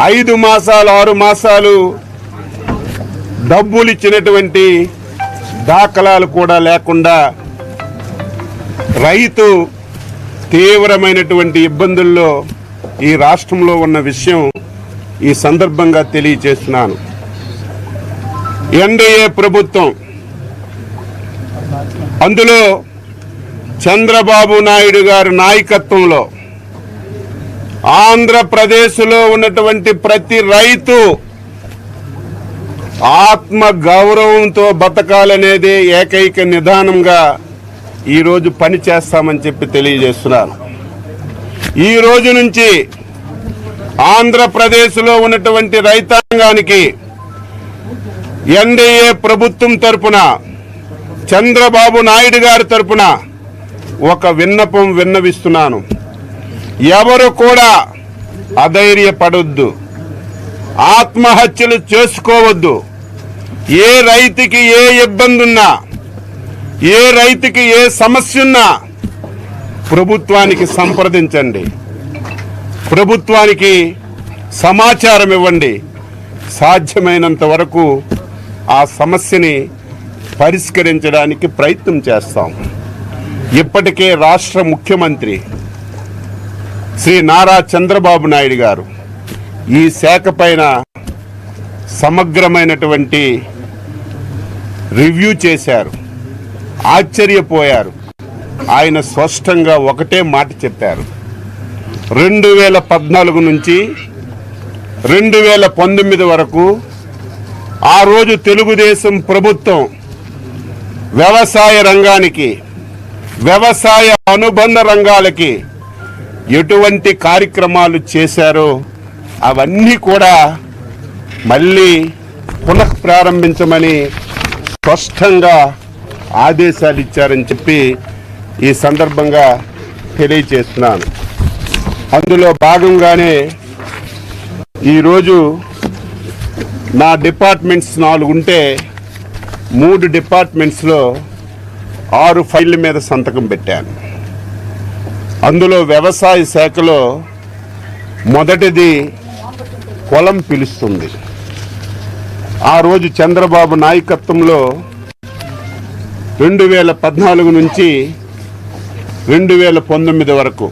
ఐదు మాసాలు ఆరు మాసాలు డబ్బులు ఇచ్చినటువంటి దాఖలాలు కూడా లేకుండా రైతు తీవ్రమైనటువంటి ఇబ్బందుల్లో ఈ రాష్ట్రంలో ఉన్న విషయం ఈ సందర్భంగా తెలియజేస్తున్నాను ఎన్డీఏ ప్రభుత్వం అందులో చంద్రబాబు నాయుడు గారి నాయకత్వంలో ఆంధ్రప్రదేశ్లో ఉన్నటువంటి ప్రతి రైతు ఆత్మ గౌరవంతో బతకాలనేది ఏకైక నిదానంగా ఈరోజు పని చేస్తామని చెప్పి తెలియజేస్తున్నాను. ఈ రోజు నుంచి ఆంధ్రప్రదేశ్లో ఉన్నటువంటి రైతాంగానికి ఎన్డీఏ ప్రభుత్వం తరపున చంద్రబాబు నాయుడు గారి తరపున ఒక విన్నపం విన్నవిస్తున్నాను. ఎవరు కూడా అధైర్యపడొద్దు. ఆత్మహత్యలు చేసుకోవద్దు. ఏ రైతుకి ఏ ఇబ్బంది ఉన్నా ఏ రైతుకి ఏ సమస్య ఉన్నా ప్రభుత్వానికి సంప్రదించండి. ప్రభుత్వానికి సమాచారం ఇవ్వండి. సాధ్యమైనంత వరకు ఆ సమస్యని పరిష్కరించడానికి ప్రయత్నం చేస్తాం. ఇప్పటికే రాష్ట్ర ముఖ్యమంత్రి శ్రీ నారా చంద్రబాబు నాయుడు గారు ఈ శాఖ పైన సమగ్రమైనటువంటి రివ్యూ చేశారు ఆశ్చర్యపోయారు. ఆయన స్పష్టంగా ఒకటే మాట చెప్పారు. రెండు వేల పద్నాలుగు నుంచి రెండు వేల పంతొమ్మిది వరకు ఆ రోజు తెలుగుదేశం ప్రభుత్వం వ్యవసాయ రంగానికి వ్యవసాయ అనుబంధ రంగాలకి ఎటువంటి కార్యక్రమాలు చేశారో అవన్నీ కూడా మళ్ళీ పునః ప్రారంభించమని స్పష్టంగా ఆదేశాలు ఇచ్చారని చెప్పి ఈ సందర్భంగా తెలియచేస్తున్నాను అందులో భాగంగానే ఈరోజు నా డిపార్ట్మెంట్స్ నాలుగు ఉంటే మూడు డిపార్ట్మెంట్స్లో ఆరు ఫైళ్ళ మీద సంతకం పెట్టాను. అందులో వ్యవసాయ శాఖలో మొదటిది పొలం పిలుస్తుంది. ఆ రోజు చంద్రబాబు నాయకత్వంలో రెండు వేల పద్నాలుగు నుంచి రెండు వేల పంతొమ్మిది వరకు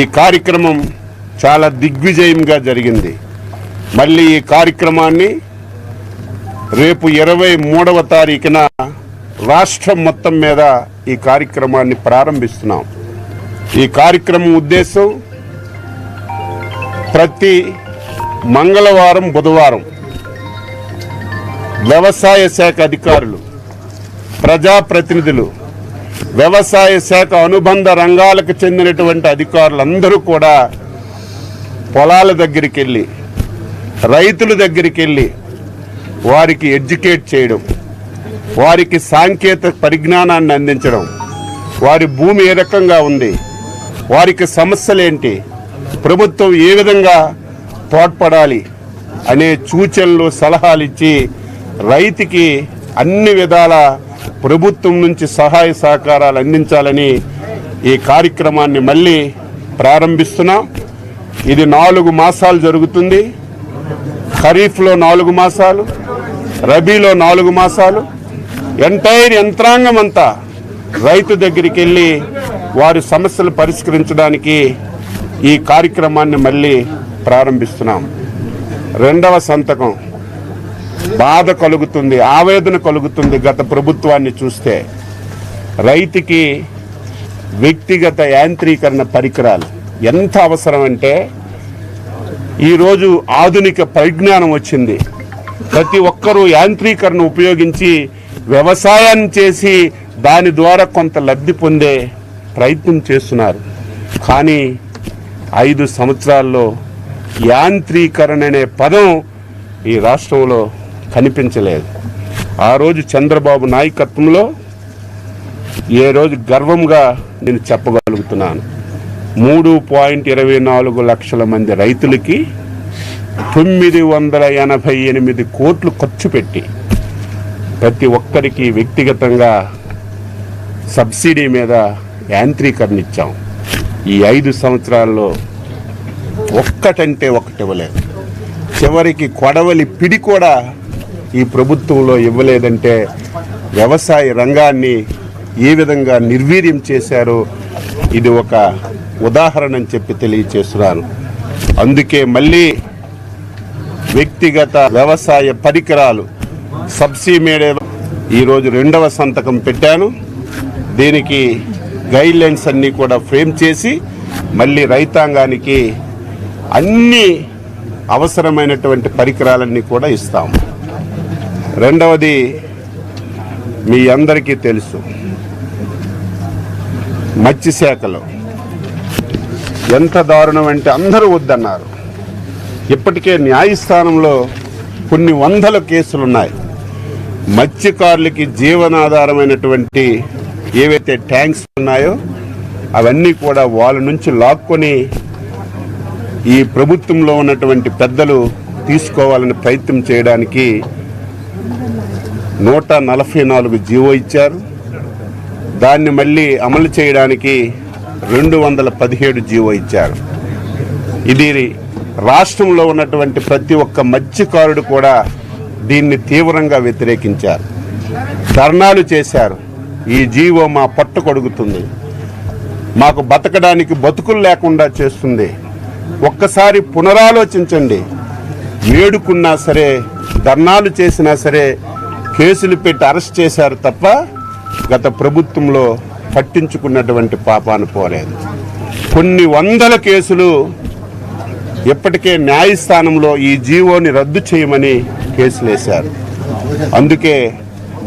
ఈ కార్యక్రమం చాలా దిగ్విజయంగా జరిగింది. మళ్ళీ ఈ కార్యక్రమాన్ని రేపు ఇరవై మూడవ తారీఖున రాష్ట్రం మొత్తం మీద ఈ కార్యక్రమాన్ని ప్రారంభిస్తున్నాం. ఈ కార్యక్రమం ఉద్దేశం ప్రతి మంగళవారం బుధవారం వ్యవసాయ శాఖ అధికారులు ప్రజాప్రతినిధులు వ్యవసాయ శాఖ అనుబంధ రంగాలకు చెందినటువంటి అధికారులందరూ కూడా పొలాల దగ్గరికి వెళ్ళి రైతుల దగ్గరికి వెళ్ళి వారికి ఎడ్యుకేట్ చేయడం వారికి సాంకేతిక పరిజ్ఞానాన్ని అందించడం వారి భూమి ఏ రకంగా ఉంది వారికి సమస్యలేంటి? ప్రభుత్వం ఏ విధంగా తోడ్పడాలి అనే సూచనలు సలహాలు ఇచ్చి రైతుకి అన్ని విధాల ప్రభుత్వం నుంచి సహాయ సహకారాలు అందించాలని ఈ కార్యక్రమాన్ని మళ్ళీ ప్రారంభిస్తున్నాం. ఇది నాలుగు మాసాలు జరుగుతుంది. ఖరీఫ్లో నాలుగు మాసాలు రబీలో నాలుగు మాసాలు. ఎంటైర్ యంత్రాంగం అంతా రైతు దగ్గరికి వెళ్ళి వారి సమస్యలు పరిష్కరించడానికి ఈ కార్యక్రమాన్ని మళ్ళీ ప్రారంభిస్తున్నాం. రెండవ సంతకం. బాధ కలుగుతుంది ఆవేదన కలుగుతుంది గత ప్రభుత్వాన్ని చూస్తే. రైతుకి వ్యక్తిగత యాంత్రీకరణ పరికరాలు ఎంత అవసరం అంటే ఈరోజు ఆధునిక పరిజ్ఞానం వచ్చింది. ప్రతి ఒక్కరూ యాంత్రీకరణ ఉపయోగించి వ్యవసాయాన్ని చేసి దాని ద్వారా కొంత లబ్ధి పొందే ప్రయత్నం చేస్తున్నారు. కానీ ఐదు సంవత్సరాల్లో యాంత్రీకరణ అనే పదం ఈ రాష్ట్రంలో కనిపించలేదు. ఆ రోజు చంద్రబాబు నాయకత్వంలో ఏ రోజు గర్వంగా నేను చెప్పగలుగుతున్నాను. మూడు పాయింట్ ఇరవై నాలుగు లక్షల మంది రైతులకి తొమ్మిది వందల ఎనభై ఎనిమిది కోట్లు ఖర్చు పెట్టి ప్రతి ఒక్కరికి వ్యక్తిగతంగా సబ్సిడీ మీద యాంత్రీకరణ ఇచ్చాం ఈ ఐదు సంవత్సరాల్లో ఒక్కటంటే ఒకటి ఇవ్వలేదు. చివరికి కొడవలి పిడి కూడా ఈ ప్రభుత్వంలో ఇవ్వలేదంటే వ్యవసాయ రంగాన్ని ఏ విధంగా నిర్వీర్యం చేశారో ఇది ఒక ఉదాహరణ అని చెప్పి తెలియచేస్తున్నాను. అందుకే మళ్ళీ వ్యక్తిగత వ్యవసాయ పరికరాలు సబ్సిడీ మేడే ఈరోజు రెండవ సంతకం పెట్టాను. దీనికి గైడ్ లైన్స్ అన్నీ కూడా ఫ్రేమ్ చేసి మళ్ళీ రైతాంగానికి అన్ని అవసరమైనటువంటి పరికరాలన్నీ కూడా ఇస్తాం. రెండవది మీ అందరికీ తెలుసు. మత్స్యశాఖలో ఎంత దారుణం అంటే అందరూ వద్దన్నారు. ఇప్పటికే న్యాయస్థానంలో కొన్ని వందల కేసులు ఉన్నాయి మత్స్యకారులకి జీవనాధారమైనటువంటి ఏవైతే ట్యాంక్స్ ఉన్నాయో అవన్నీ కూడా వాళ్ళ నుంచి లాక్కొని ఈ ప్రభుత్వంలో ఉన్నటువంటి పెద్దలు తీసుకోవాలని ప్రయత్నం చేయడానికి నూట నలభై నాలుగు జీవో ఇచ్చారు. దాన్ని మళ్ళీ అమలు చేయడానికి రెండు వందల పదిహేడు జీవో ఇచ్చారు. ఇది రాష్ట్రంలో ఉన్నటువంటి ప్రతి ఒక్క మత్స్యకారుడు కూడా దీన్ని తీవ్రంగా వ్యతిరేకించారు. ధర్నాలు చేశారు. ఈ జీవో మా పట్టు కొడుగుతుంది మాకు బతకడానికి బతుకులు లేకుండా చేస్తుంది. ఒక్కసారి పునరాలోచించండి. వేడుకున్నా సరే ధర్నాలు చేసినా సరే కేసులు పెట్టి అరెస్ట్ చేశారు తప్ప గత ప్రభుత్వంలో పట్టించుకున్నటువంటి పాపాను పోలేదు. కొన్ని వందల కేసులు ఇప్పటికే న్యాయస్థానంలో ఈ జీవోని రద్దు చేయమని కేసులు వేశారు అందుకే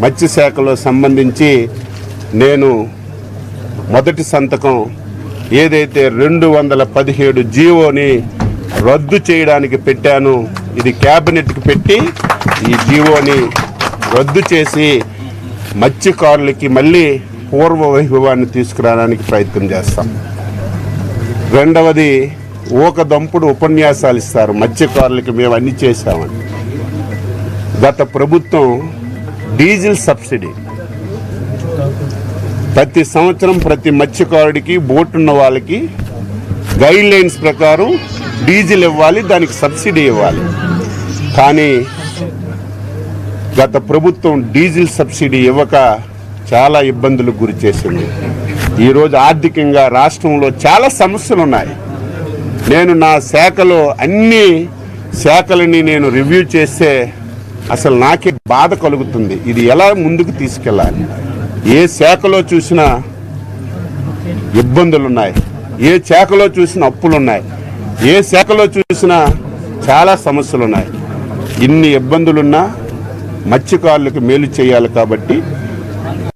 మత్స్యశాఖలో సంబంధించి నేను మొదటి సంతకం ఏదైతే రెండు వందల పదిహేడు జీవోని రద్దు చేయడానికి పెట్టాను ఇది క్యాబినెట్కి పెట్టి ఈ జీవోని రద్దు చేసి మత్స్యకారులకి మళ్ళీ పూర్వ వైభవాన్ని తీసుకురావడానికి ప్రయత్నం చేస్తాం. రెండవది ఊక దంపుడు ఉపన్యాసాలు ఇస్తారు. మత్స్యకారులకి మేము అన్ని చేశామని. గత ప్రభుత్వం డీజిల్ సబ్సిడీ ప్రతి సంవత్సరం ప్రతి మత్స్యకారుడికి బోట్ ఉన్న వాళ్ళకి గైడ్ లైన్స్ ప్రకారం డీజిల్ ఇవ్వాలి దానికి సబ్సిడీ ఇవ్వాలి. కానీ గత ప్రభుత్వం డీజిల్ సబ్సిడీ ఇవ్వక చాలా ఇబ్బందులకు గురి చేసింది. ఈరోజు ఆర్థికంగా రాష్ట్రంలో చాలా సమస్యలు ఉన్నాయి నేను నా శాఖలో అన్ని శాఖలని నేను రివ్యూ చేస్తే అసలు నాకే బాధ కలుగుతుంది. ఇది ఎలా ముందుకు తీసుకెళ్ళాలి? ఏ శాఖలో చూసినా ఇబ్బందులు ఉన్నాయి ఏ శాఖలో చూసిన అప్పులు ఉన్నాయి ఏ శాఖలో చూసినా చాలా సమస్యలు ఉన్నాయి ఇన్ని ఇబ్బందులున్నా మత్స్యకారులకు మేలు చేయాలి కాబట్టి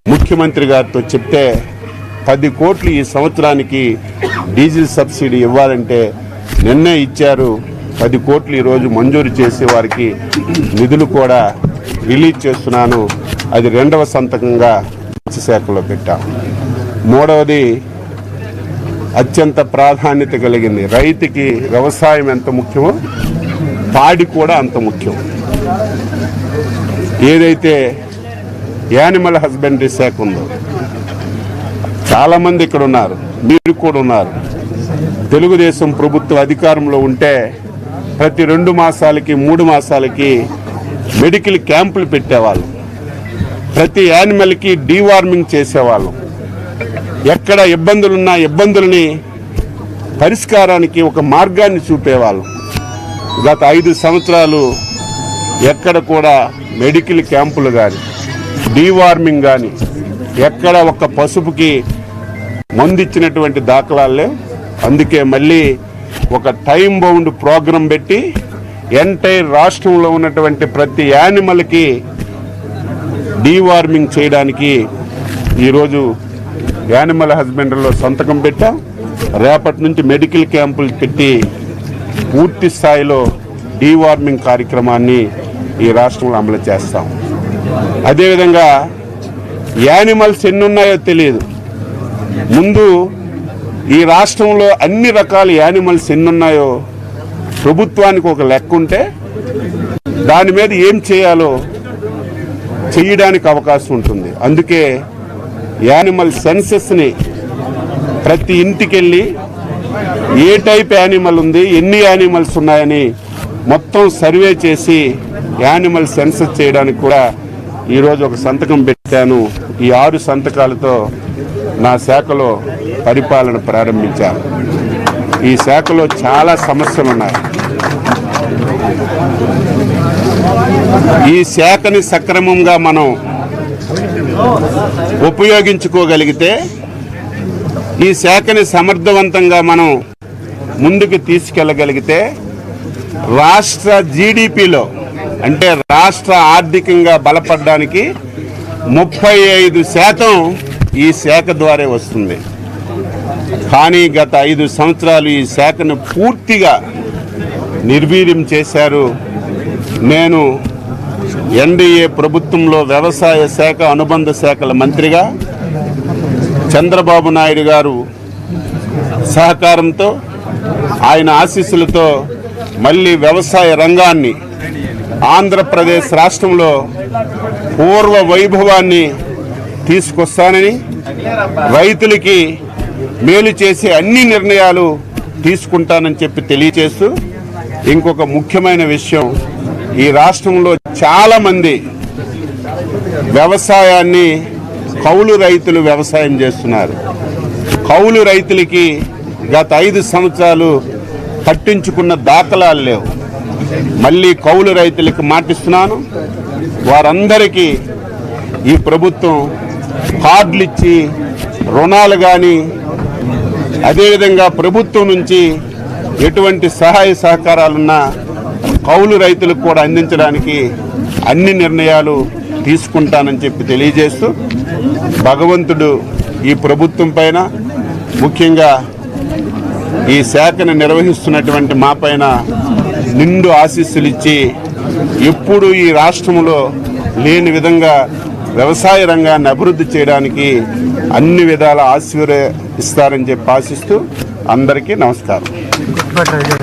ముఖ్యమంత్రి గారితో చెప్తే పది కోట్లు ఈ సంవత్సరానికి డీజిల్ సబ్సిడీ ఇవ్వాలంటే నిన్నే ఇచ్చారు. పది కోట్లు ఈరోజు మంజూరు చేసి వారికి నిధులు కూడా రిలీజ్ చేస్తున్నాను. అది రెండవ సంతకంగా శాఖలో పెట్టాం. మూడవది అత్యంత ప్రాధాన్యత కలిగింది. రైతుకి వ్యవసాయం ఎంత ముఖ్యమో పాడి కూడా అంత ముఖ్యం. ఏదైతే యానిమల్ హస్బెండరీ శాఖ ఉందో చాలామంది ఇక్కడ ఉన్నారు మీరు కూడా ఉన్నారు. తెలుగుదేశం ప్రభుత్వం అధికారంలో ఉంటే ప్రతి రెండు మాసాలకి మూడు మాసాలకి మెడికల్ క్యాంపులు పెట్టేవాళ్ళు. ప్రతి యానిమల్కి డీవార్మింగ్ చేసేవాళ్ళం. ఎక్కడ ఇబ్బందులున్నా ఇబ్బందులని పరిష్కారానికి ఒక మార్గాన్ని చూపేవాళ్ళం. గత ఐదు సంవత్సరాలు ఎక్కడ కూడా మెడికల్ క్యాంపులు కానీ డీవార్మింగ్ కానీ ఎక్కడ ఒక పసుపుకి మందిచ్చినటువంటి దాఖలాలే. అందుకే మళ్ళీ ఒక టైం బౌండ్ ప్రోగ్రాం పెట్టి ఎంటైర్ రాష్ట్రంలో ఉన్నటువంటి ప్రతి యానిమల్కి డీవార్మింగ్ చేయడానికి ఈరోజు యానిమల్ హస్బెండరీలో సంతకం పెట్టాం. రేపటి నుంచి మెడికల్ క్యాంపులు పెట్టి పూర్తి స్థాయిలో డీవార్మింగ్ కార్యక్రమాన్ని ఈ రాష్ట్రంలో అమలు చేస్తాం. అదేవిధంగా యానిమల్స్ ఎన్ని ఉన్నాయో తెలియదు. ముందు ఈ రాష్ట్రంలో అన్ని రకాల యానిమల్స్ ఎన్ని ఉన్నాయో ప్రభుత్వానికి ఒక లెక్క ఉంటే దాని మీద ఏం చేయాలో చేయడానికి అవకాశం ఉంటుంది. అందుకే యానిమల్ సెన్సెస్ని ప్రతి ఇంటికి వెళ్ళి ఏ టైప్ యానిమల్ ఉంది ఎన్ని యానిమల్స్ ఉన్నాయని మొత్తం సర్వే చేసి యానిమల్ సెన్సస్ చేయడానికి కూడా ఈరోజు ఒక సంతకం పెట్టాను. ఈ ఆరు సంతకాలతో నా శాఖలో పరిపాలన ప్రారంభించాను. ఈ శాఖలో చాలా సమస్యలు ఉన్నాయి ఈ శాఖని సక్రమంగా మనం ఉపయోగించుకోగలిగితే ఈ శాఖని సమర్థవంతంగా మనం ముందుకు తీసుకెళ్ళగలిగితే రాష్ట్ర జీడిపిలో అంటే రాష్ట్ర ఆర్థికంగా బలపడడానికి ముప్పై ఐదు శాతం ఈ శాఖ ద్వారా వస్తుంది. కానీ గత ఐదు సంవత్సరాలు ఈ శాఖను పూర్తిగా నిర్వీర్యం చేశారు. నేను ఎన్డీఏ ప్రభుత్వంలో వ్యవసాయ శాఖ అనుబంధ శాఖల మంత్రిగా చంద్రబాబు నాయుడు గారు సహకారంతో ఆయన ఆశీస్సులతో మళ్ళీ వ్యవసాయ రంగాన్ని ఆంధ్రప్రదేశ్ రాష్ట్రంలో పూర్వ వైభవాన్ని తీసుకొస్తానని రైతులకి మేలు చేసే అన్ని నిర్ణయాలు తీసుకుంటానని చెప్పి తెలియచేస్తూ ఇంకొక ముఖ్యమైన విషయం ఈ రాష్ట్రంలో చాలామంది వ్యవసాయాన్ని కౌలు రైతులు వ్యవసాయం చేస్తున్నారు. కౌలు రైతులకి గత ఐదు సంవత్సరాలు పట్టించుకున్న దాఖలాలు లేవు. మళ్ళీ కౌలు రైతులకి మాటిస్తున్నాను. వారందరికీ ఈ ప్రభుత్వం కార్డులు ఇచ్చి రుణాలు కానీ అదేవిధంగా ప్రభుత్వం నుంచి ఎటువంటి సహాయ సహకారాలున్నా కౌలు రైతులకు కూడా అందించడానికి అన్ని నిర్ణయాలు తీసుకుంటానని చెప్పి తెలియజేస్తూ భగవంతుడు ఈ ప్రభుత్వం పైన ముఖ్యంగా ఈ శాఖను నిర్వహిస్తున్నటువంటి మా పైన నిండు ఆశీస్సులు ఇచ్చి ఎప్పుడు ఈ రాష్ట్రంలో లేని విధంగా వ్యవసాయ రంగాన్ని అభివృద్ధి చేయడానికి అన్ని విధాల ఆశీర్వదిస్తారని చెప్పి ఆశిస్తూ అందరికీ నమస్కారం. పెట్టండి.